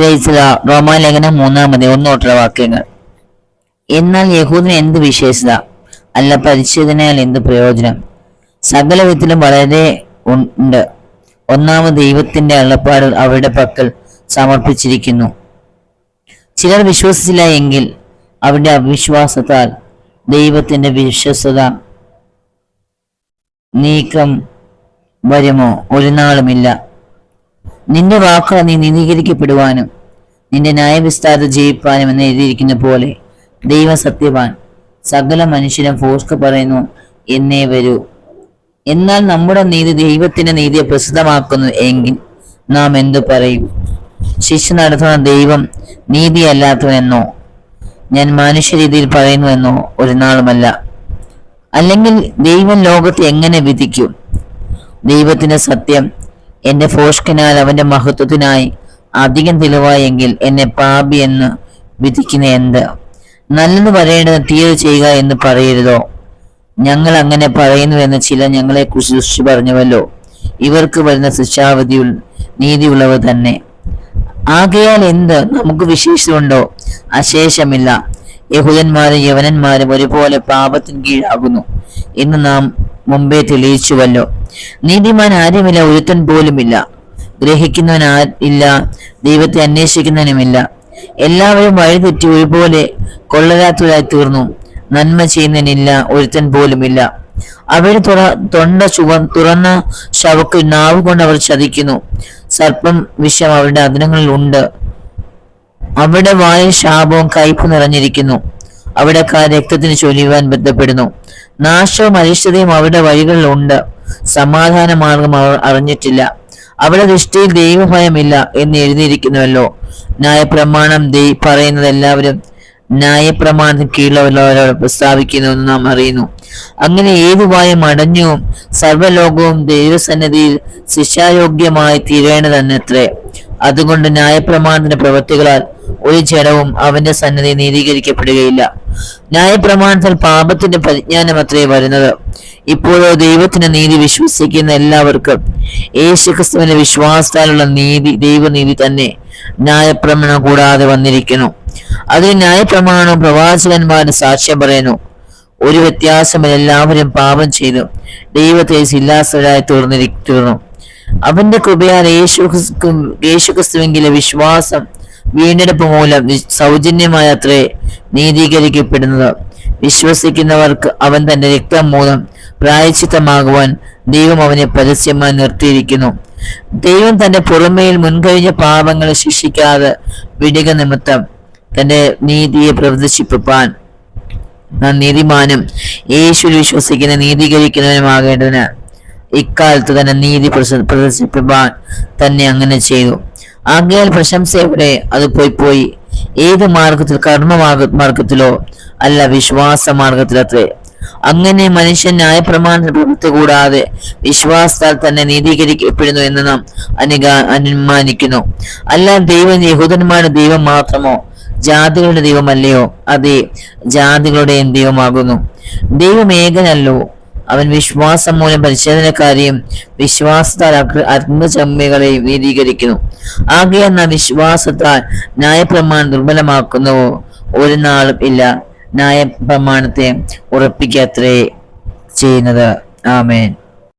പ്രേരിച്ച റോമാലേഖനം മൂന്നാമത് ഒന്നോട്ടുള്ള വാക്യങ്ങൾ. എന്നാൽ യഹൂദിന് എന്ത് വിശേഷത? അല്ല പരിച്ഛേദനയാൽ എന്ത് പ്രയോജനം? സകല വിധത്തിലും വളരെ ഉണ്ട്. ഒന്നാമത് ദൈവത്തിന്റെ അള്ളപ്പാട് അവരുടെ പക്കൽ സമർപ്പിച്ചിരിക്കുന്നു. ചിലർ വിശ്വസിച്ചില്ല എങ്കിൽ അവരുടെ അവിശ്വാസത്താൽ ദൈവത്തിന്റെ വിശ്വസത നീക്കം വരുമോ? ഒരു നാളുമില്ല. നിന്റെ വാക്കുകൾ നീ നീതീകരിക്കപ്പെടുവാനും നിന്റെ ന്യായവിസ്താരത ജയിപ്പാനും എന്ന് എഴുതിയിരിക്കുന്ന പോലെ ദൈവ സത്യവാൻ. സകല മനുഷ്യരും ഫോസ്ക് പറയുന്നു എന്നേ വരൂ. എന്നാൽ നമ്മുടെ നീതി ദൈവത്തിന്റെ നീതിയെ പ്രസിദ്ധമാക്കുന്നു എങ്കിൽ നാം എന്തു പറയും? ശിശു നടത്തുന്ന ദൈവം നീതിയല്ലാത്തവനെന്നോ ഞാൻ മനുഷ്യരീതിയിൽ പറയുന്നുവെന്നോ ഒരു നാളുമല്ല. അല്ലെങ്കിൽ ദൈവം ലോകത്തെ എങ്ങനെ വിധിക്കും? ദൈവത്തിന്റെ സത്യം എന്റെ ഫോഷ്കനാൽ അവന്റെ മഹത്വത്തിനായി അധികം തെളിവായെങ്കിൽ എന്നെ പാപി എന്ന് വിധിക്കുന്ന എന്ത്? നല്ലത് പറയേണ്ടത് തീരെ ചെയ്യുക എന്ന് പറയരുതോ? ഞങ്ങൾ അങ്ങനെ പറയുന്നുവെന്ന് ചില ഞങ്ങളെ കുറിച്ച് പറഞ്ഞുവല്ലോ. ഇവർക്ക് വരുന്ന ശിക്ഷാവധി നീതിയുള്ളവ തന്നെ. ആകയാൽ എന്ത്? നമുക്ക് വിശേഷമുണ്ടോ? അശേഷമില്ല. യഹൂദന്മാരും യവനന്മാരും ഒരുപോലെ പാപത്തിന് കീഴാകുന്നു എന്ന് നാം മുമ്പേ തെളിയിച്ചുവല്ലോ. നീതിമാൻ ആരുമില്ല ഒരുത്തൻ പോലുമില്ല. ഗ്രഹിക്കുന്നവൻ ഇല്ല ദൈവത്തെ അന്വേഷിക്കുന്നവനുമില്ല. എല്ലാവരും വഴിതെറ്റി ഒരുപോലെ കൊള്ളരാത്തവരായി തീർന്നു. നന്മ ചെയ്യുന്നതിനില്ല ഒരുത്തൻ പോലുമില്ല. അവർ തുറ തൊണ്ട ചുവ തുറന്ന ശവക്ക് നാവ് കൊണ്ട് അവർ ചതിക്കുന്നു. സർപ്പം വിഷം അവരുടെ അതിനങ്ങളിൽ ഉണ്ട്. അവിടെ വായിൽ ശാപവും കയ്പ് നിറഞ്ഞിരിക്കുന്നു. അവിടെ രക്തത്തിന് ചൊല്ലുവാൻ ബന്ധപ്പെടുന്നു. നാശവും അരിഷ്ടതയും അവരുടെ വഴികളിലുണ്ട് സമാധാന മാർഗം അവർ അറിഞ്ഞിട്ടില്ല. അവരുടെ ദൃഷ്ടിയിൽ ദൈവഭയമില്ല എന്ന് എഴുതിയിരിക്കുന്നുവല്ലോ. ന്യായപ്രമാണം ദൈ പറയുന്നത് എല്ലാവരും ന്യായപ്രമാണത്തിന് കീഴിലുള്ളവരോട് പ്രസ്താവിക്കുന്നുവെന്ന് നാം അറിയുന്നു. അങ്ങനെ ഏതു ഏതുവായും അടഞ്ഞും സർവലോകവും ദൈവസന്നിധിയിൽ ശിക്ഷായോഗ്യമായി തീരേണ്ടതെന്നത്രേ. അതുകൊണ്ട് ന്യായപ്രമാണത്തിന്റെ പ്രവൃത്തികളാൽ ഒരു ജഡവും അവന്റെ സന്നിധി നീതീകരിക്കപ്പെടുകയില്ല. ന്യായപ്രമാണത്തിൽ പാപത്തിന്റെ പരിജ്ഞാനം അത്രേ വരുന്നത്. ഇപ്പോഴോ ദൈവത്തിന്റെ നീതി വിശ്വസിക്കുന്ന എല്ലാവർക്കും യേശുക്രിസ്തുവിന്റെ വിശ്വാസത്താലുള്ള നീതി ദൈവനീതി തന്നെ ന്യായപ്രമാണം കൂടാതെ വന്നിരിക്കുന്നു. അതിന് ന്യായപ്രമാണവും പ്രവാചകന്മാരും സാക്ഷ്യം പറയുന്നു. ഒരു വ്യത്യാസമില്ല എല്ലാവരും പാപം ചെയ്തു. ദൈവത്തെ ശില്ലാസരായി തീർന്നിരിക്കുന്നു തീർന്നു. അവന്റെ കൃപയാൽ യേശു യേശുക്രിസ്തുവെങ്കിലെ വിശ്വാസം വീണ്ടെടുപ്പ് മൂലം സൗജന്യമായ അത്രേ നീതീകരിക്കപ്പെടുന്നത്. വിശ്വസിക്കുന്നവർക്ക് അവൻ തന്റെ രക്തം മൂലം പ്രായച്ചിത്തമാകുവാൻ ദൈവം അവനെ പരസ്യമായി നിർത്തിയിരിക്കുന്നു. ദൈവം തന്റെ പുറമേയിൽ മുൻകഴിഞ്ഞ പാപങ്ങളെ ശിക്ഷിക്കാതെ വിടുക നിമിത്തം തന്റെ നീതിയെ പ്രദർശിപ്പാൻ നാം നീതിമാനും യേശുവിൽ വിശ്വസിക്കുന്ന നീതീകരിക്കുന്നവനുമാകേണ്ടതിന് ഇക്കാലത്ത് തന്നെ നീതി പ്രദർശിപ്പിക്കാൻ തന്നെ അങ്ങനെ ചെയ്തു. ആകയാൽ പ്രശംസ എവിടെ? അത് പോയി പോയി. ഏത് മാർഗത്തിൽ? കർമ്മ മാർഗ മാർഗത്തിലോ അല്ല വിശ്വാസ മാർഗത്തിലത്രേ അങ്ങനെ മനുഷ്യൻ ന്യായ പ്രവൃത്തി കൂടാതെ വിശ്വാസത്താൽ തന്നെ നീതീകരിക്കപ്പെടുന്നു എന്ന് നാം അനുഗ അനുമാനിക്കുന്നു. അല്ല ദൈവം യഹൂദന്മാരുടെ ദൈവം മാത്രമോ? ജാതികളുടെ ദൈവമല്ലയോ? അതെ ജാതികളുടെയും ദൈവമാകുന്നു. ദൈവം ഏകനല്ലോ അവൻ വിശ്വാസം മൂലം പരിശോധനക്കാരെയും വിശ്വാസത്താൽ അഗ്നചമ്മികളെയും നീതീകരിക്കുന്നു ആകെ എന്ന വിശ്വാസത്താൽ ന്യായപ്രമാണം ദുർബലമാക്കുന്നുവോ ഒരു നാളും ഇല്ല. ന്യായപ്രമാണത്തെ ഉറപ്പിക്കത്രേ ചെയ്യുന്നത്. ആമേൻ.